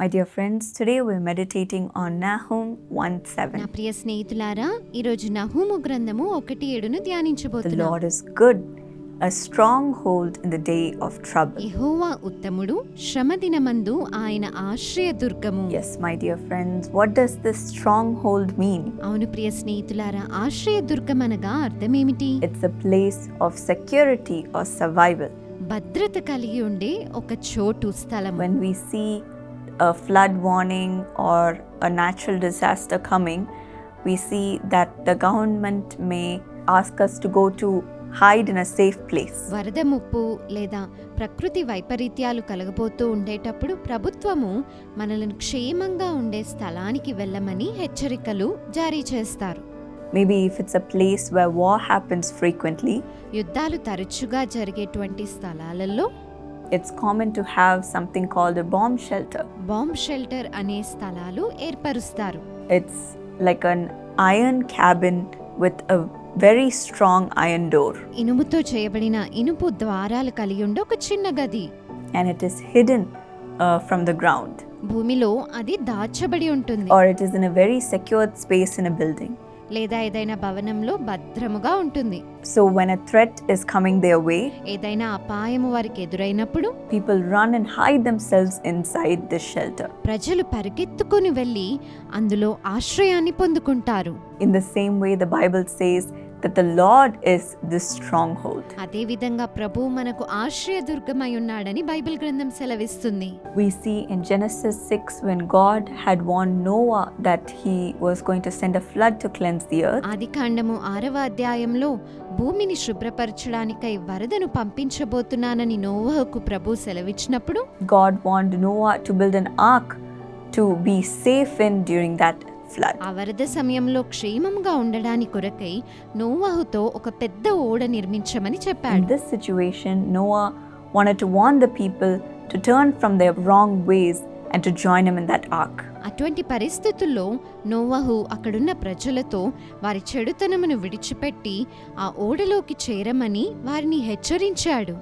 My dear friends, today we're meditating on Nahum 1 నా 7. ప్రియ స్నేహితులారా ఈరోజు నహూము గ్రంథము ఒకటి ఏడును The ధ్యానించబోతున్నాం Lord is good, a stronghold in the day of trouble. యెహోవా ఉత్తముడు శ్రమ దినమందు ఆయన ఆశ్రయ దుర్గము Yes, my dear friends, what does this stronghold mean? అవును ప్రియ స్నేహితులారా ఆశ్రయ దుర్గం అనగా అర్థమేమిటి It's a place of security or survival. భద్రత కలిగి ఉండే ఒక చోటు స్థలం When we see a flood warning or a natural disaster coming, we see that the government may ask us to go to hide in a safe place. వరద ముప్పు లేదా ప్రకృతి వైపరీత్యాలు కలగబోతూ ఉండేటప్పుడు ప్రభుత్వము మనలను క్షేమంగా ఉండే స్థలానికి వెళ్ళమని హెచ్చరికలు జారీ చేస్తారు Maybe if it's a place where war happens frequently, యుద్ధాలు తరచుగా జరిగేటువంటి స్థలాలలో it's common to have something called a bomb shelter. Bomb shelter అనే స్థలాలు ఏర్పరుస్తారు It's like an iron cabin with a very strong iron door, ఇనుముతో చేయబడిన ఇనుపు ద్వారాలు కలిగి ఉండే ఒక చిన్న గది and it is hidden uh, from the ground, భూమిలో అది దాచబడి ఉంటుంది or it is in a very secured space in a building. లేదా ఏదైనా భవనంలో భద్రముగా ఉంటుంది. So when threat is coming they way ఏదైనా అపాయం వారికి ఎదురైనప్పుడు people run and hide themselves inside the shelter ప్రజలు పరిగెత్తుకొని వెళ్ళి అందులో ఆశ్రయాన్ని పొందుకుంటారు. In the same way the Bible says that the Lord is this stronghold. అదేవిధంగా ప్రభు మనకు ఆశ్రయదుర్గమై ఉన్నాడని బైబిల్ గ్రంథం సెలవిస్తుంది We see in Genesis 6 when God had warned Noah that he was going to send a flood to cleanse the earth. ఆది కాండము ఆరవ అధ్యాయంలో భూమిని శుభ్రపరచడానికై వరదను పంపించబోతున్నానని నోవహకు ప్రభు సెలవిచ్చినప్పుడు God warned Noah to build an ark to be safe in during that flood. ఆ వరద సమయంలో క్షేమంగా ఉండడాని కొరకై నోవహుతో ఒక పెద్ద ఓడ నిర్మించమని In చెప్పాడు this situation, Noah wanted to warn the people to turn from their wrong ways and to join him in that ark. అటువంటి పరిస్థితుల్లో నోవహు అక్కడున్న ప్రజలతో వారి చెడుతనమును విడిచిపెట్టి ఆ ఓడలోకి చేరమని వారిని హెచ్చరించాడు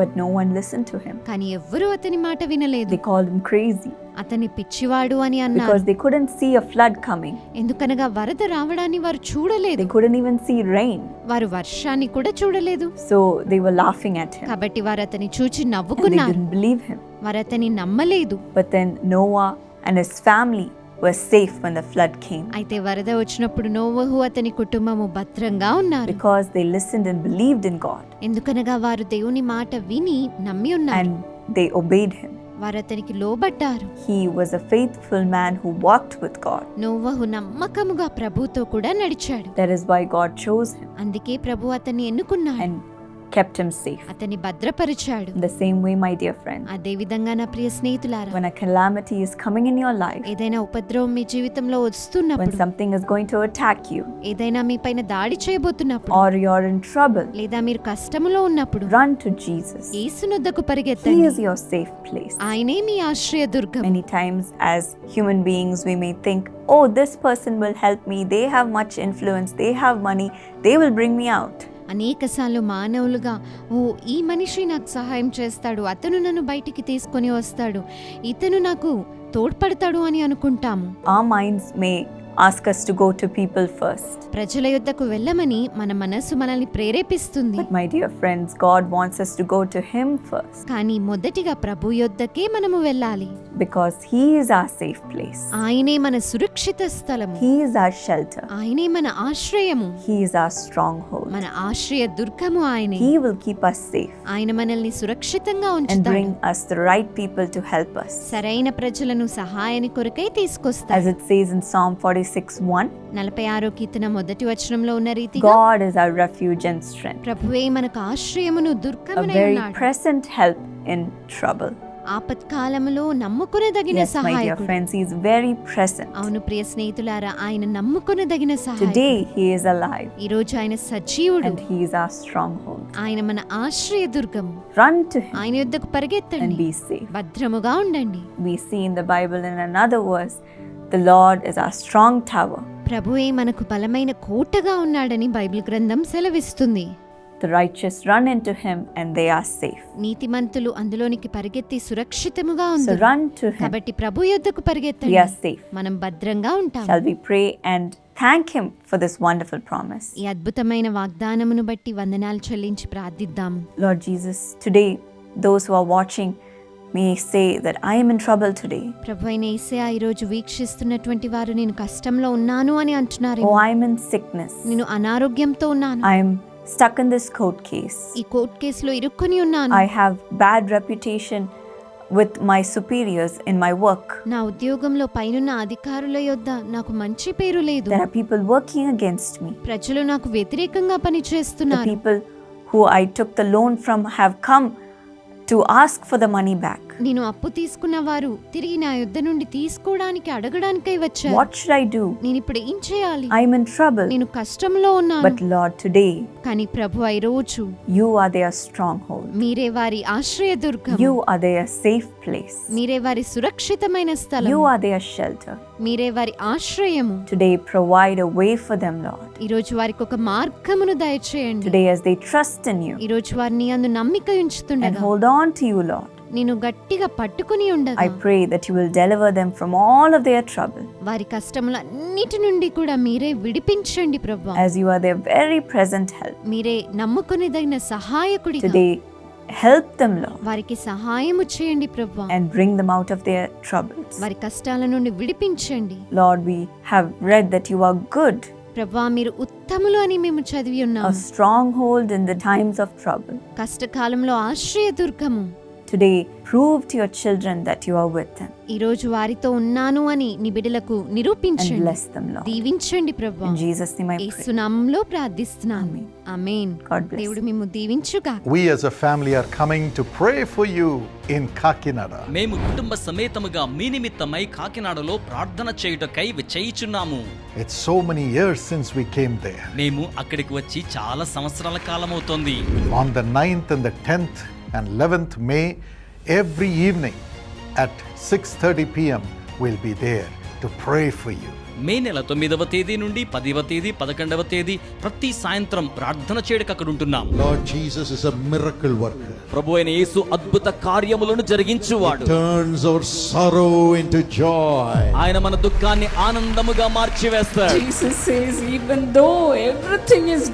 But no one listened to him. కానీ ఎవ్వరూ అతని మాట వినలేదు They called him crazy అతన్ని పిచ్చివాడు అని అన్నారు because they couldn't see a flood coming. ఎందుకనగా వరద రావడాన్ని వారు చూడలేదు They couldn't even see rain. వారు వర్షాన్ని కూడా చూడలేదు So they were laughing at him కాబట్టి వారు అతని చూచి and they నవ్వుకున్నారు didn't believe him. వారు అతని నమ్మలేదు But then Noah and his family were safe when the flood came అయితే వరద వచ్చినప్పుడు నోవహు అతని కుటుంబము భద్రంగా ఉన్నారు because they listened and believed in God ఎందుకనగా వారు దేవుని మాట విని నమ్మి ఉన్నారు and they obeyed him. వారు అతనికి లోబడ్డారు He was a faithful man who walked with God. నోవహు నమ్మకముగా ప్రభుతో కూడా నడిచాడు That is why God chose him అందుకే ప్రభు అతన్ని ఎన్నుకున్నాడు and kept him safe. అతన్ని భద్రపరిచాడు In the same way, my dear friend, అదే విధంగా నా ప్రియ స్నేహితులారా when a calamity is coming in your life, ఏదైనా ఉపద్రవం మీ జీవితంలో when వస్తున్నప్పుడు something is going to attack you, ఏదైనా మీ పైన దాడి చేయబోతున్నప్పుడు or you're in trouble, లేదా మీరు కష్టములో ఉన్నప్పుడు run to Jesus. యేసునొద్దకు He పరిగెత్తండి is your safe place. ఆయనే మీ ఆశ్రయ దుర్గం Many times, as human beings, we may think, oh, this person will help me. They have much influence. They have money. They will bring me out. అనేకసార్లు మానవులుగా ఓ ఈ మనిషి నాకు సహాయం చేస్తాడు అతను నన్ను బయటికి తీసుకొని వస్తాడు ఇతను నాకు తోడ్పడతాడు అని అనుకుంటాము. ఆ minds may ask us to go to people first. ప్రజల యొద్దకు వెళ్ళమని మన మనస్సు మనల్ని ప్రేరేపిస్తుంది But, my dear friends, God wants us to go to Him first కానీ మొదటిగా ప్రభు యొద్దకే మనము వెళ్ళాలి because He is our safe place. ఆయనే మన సురక్షిత స్థలము He is our shelter. ఆయనే మన ఆశ్రయము He is our stronghold. మన ఆశ్రయ దుర్గము ఆయనే He will keep us safe ఆయన మనల్ని సురక్షితంగా and ఉంచుతాడు bring us the right people to help us. సరైన ప్రజలను సహాయాని కొరకై తీసుకొస్తాడు As it says in Psalm 46 1, నలభై ఆరో కీర్తన మొదటి వచనంలో ఉన్న రీతిగా God is our refuge and strength, ప్రభువే మనకు ఆశ్రయమును a దుర్గమునై very ఉన్నాడు present help in trouble. ఆపత్కాలములో నమ్ముకొనదగిన Yes, my dear సహాయకుడు friends, He is very present. అవును ప్రియ స్నేహితులారా ఆయన నమ్ముకొనదగిన సహాయకుడు Today, He is alive ఈ రోజు ఆయన సజీవుడు and He is our stronghold. ఆయన మన ఆశ్రయ దుర్గము Run to Him ఆయన యుద్ధకు and పరిగెత్తండి be safe. భద్రముగా ఉండండి We see in the Bible in another verse, the Lord is our strong tower. ప్రభువే మనకు బలమైన కోటగా ఉన్నాడని బైబిల్ గ్రంథం సెలవిస్తుంది The righteous run into him and they are safe. నీతిమంతులు అందులోనికి పరిగెత్తి సురక్షితముగా So ఉంది run to him. కాబట్టి ప్రభు యొద్దకు We are పరిగెత్తండి safe. మనం భద్రంగా ఉంటాం Shall we pray and thank him for this wonderful promise? ఈ అద్భుతమైన వాగ్దానమును బట్టి వందనాలు చెల్లించి ప్రార్థిద్దాం Lord Jesus, today, those who are watching may say that I am in trouble today. ప్రభు అయిన ఏసయా ఈరోజు వీక్షిస్తున్నటువంటి వారు నేను కష్టంలో ఉన్నాను అని అంటున్నారు Oh, I'm in sickness. నేను అనారోగ్యంతో ఉన్నాను I'm stuck in this court case. ఈ కోర్టు కేసులో ఇరుక్కొని ఉన్నాను I have bad reputation with my superiors in my work. నా ఉద్యోగంలో పైనున్న అధికారుల యొద్ద నాకు మంచి పేరు లేదు There are people working against me. ప్రజలు నాకు వ్యతిరేకంగా The పనిచేస్తున్నారు people who I took the loan from have come to ask for the money back. నేను అప్పు తీసుకున్న వారు తిరిగి నా యుద్ధ నుండి తీసుకోవడానికి అడగడానికై వచ్చారు. వాట్ షుడ్ నేను ఇప్పుడు ఏం చేయాలి? ఐ ఇన్ ట్రబుల్ నేను కష్టంలో ఉన్నాను. బట్ లార్డ్ టుడే కానీ ప్రభు ఈ రోజు you are there strong hold మీరే వారి ఆశ్రయ దుర్గం you are there safe place మీరే వారి సురక్షితమైన స్థలం. యు ఆర్ దేర్ షెల్టర్ మీరే వారి ఆశ్రయము. Today provide a way for them lord ఈ రోజు వారికి ఒక మార్గమును దయచేయండి. Today as they trust in you ఈ రోజు వారిని అందు నమ్మిక ఉంచుతుండగా. Hold on to you lord నిన్ను గట్టిగా పట్టుకుని ఉండగా I pray that you will deliver them from all of their trouble వారి కష్టములన్నిటి నుండి కూడా మీరే విడిపించండి ప్రభువా as you are their very present help మీరే నమ్ముకునేదగిన సహాయకుడి టుడే హెల్ప్ దెం లో వారికి సహాయం చేయండి ప్రభువా and bring them out of their troubles వారి కష్టాల నుండి విడిపించండి. Lord we have read that you are good ప్రభువా మీరు ఉత్తములు అని మేము చదివి ఉన్నాము. Strong hold in the times of trouble కష్టకాలంలో ఆశ్రయదుర్గము. Today prove to your children that you are with them ఈ రోజు వారితో ఉన్నాను అని నిబిడలకు నిరూపించండి. బ్లెస్ దెం లార్డ్ దీవించండి ప్రభువా ఇన్ జీసస్ నేమ్ ఐ యేసు నామములో ప్రార్థిస్తున్నాము ఆమేన్ గాడ్ బ్లెస్ దేవుడు మిమ్ము దీవించు గాక we as a family are coming to pray for you in Kakinada. మేము కుటుంబ సమేతముగా మీ నిమిత్తమై కాకినాడలో ప్రార్థన చేయుటకై వచ్చేయుచున్నాము. It's so many years since we came there మేము అక్కడికి వచ్చి చాలా సంవత్సరాల కాలం అవుతుంది on the 9th and the 10th and 11th May, every evening at 6:30 p.m. we'll be there to pray for you. May నెల తొమ్మిదవ తేదీ నుండి పదివ తేదీ పదకొండవ తేదీ ప్రతి సాయంత్రం ప్రార్థన చేయడానికి అక్కడ ఉంటున్నాం Lord Jesus is a miracle worker ప్రభు అయిన యేసు అద్భుత కార్యములను జరిగించువాడు టర్న్స్ అవర్ సారో జాయ్ ఆయన మన దుఃఖాన్ని ఆనందముగా మార్చివేస్తాడు Jesus says even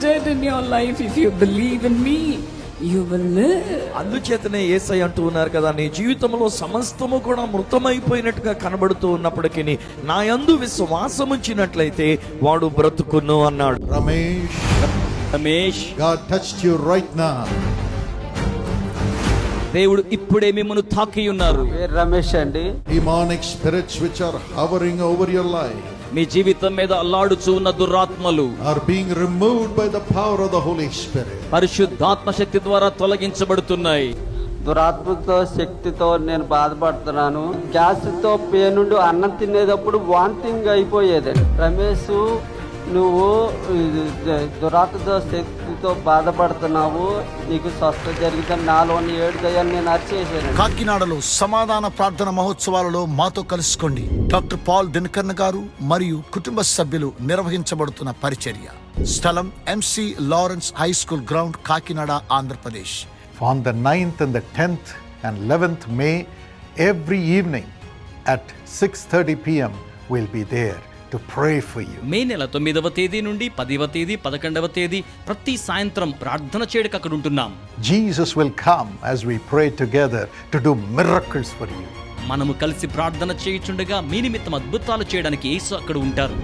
dead in your life if you believe in you will live. అందుచేతనే ఏసై అంటూ ఉన్నారు కదా నీ జీవితంలో సమస్తము కూడా మృతమైపోయినట్టుగా కనబడుతూ ఉన్నప్పటికీ నా యందు విశ్వాసం ఉంచినట్లయితే వాడు బ్రతుకును అన్నాడు. Ramesh. God touched you right now. దేవుడు ఇప్పుడే మిమ్మల్ని తాకి ఉన్నారు పేరు రమేష్ అండి. Demonic spirits which are hovering over your life. మీ జీవితం మీద అల్లాడుచూ ఉన్న దురాత్మలు are being removed by the power of the Holy Spirit. పరిశుద్ధాత్మ శక్తి ద్వారా తొలగించబడుతున్నాయి. దురాత్మతో శక్తితో నేను బాధపడుతున్నాను. గ్యాస్తో పేనుండి అన్నం తినేటప్పుడు వాంతింగ్ అయిపోయేది. రమేష్ నువ్వు దురాత్మతో శక్తితో బాధపడుతున్నావు నీకు స్వస్థ జరిగితే నాలోని ఏడు దయ్యాన్ని నేను అరిచేసాను కాకినాడలో సమాధాన ప్రార్థన మహోత్సవాలలో మాతో కలుసుకోండి. డాక్టర్ పాల్ దినకర్ణ గారు మరియు కుటుంబ సభ్యులు నిర్వహించబడుతున్న పరిచర్య. స్థలం MC Lawrence high school ground Kakinada Andhra Pradesh. On the 9th and the 10th and 11th May, every evening at 6:30 p.m. we'll be there. To pray for you. May నెల తొమ్మిదవ తేదీ నుండి పదివ తేదీ పదకొండవ తేదీ ప్రతి సాయంత్రం ప్రార్థన చేయడానికి అక్కడ ఉంటున్నాం Jesus will come as we pray together to do miracles for you. మనము కలిసి ప్రార్థన చేయుచుండగా మీ నిమిత్తం అద్భుతాలు చేయడానికి యేసు అక్కడ ఉంటారు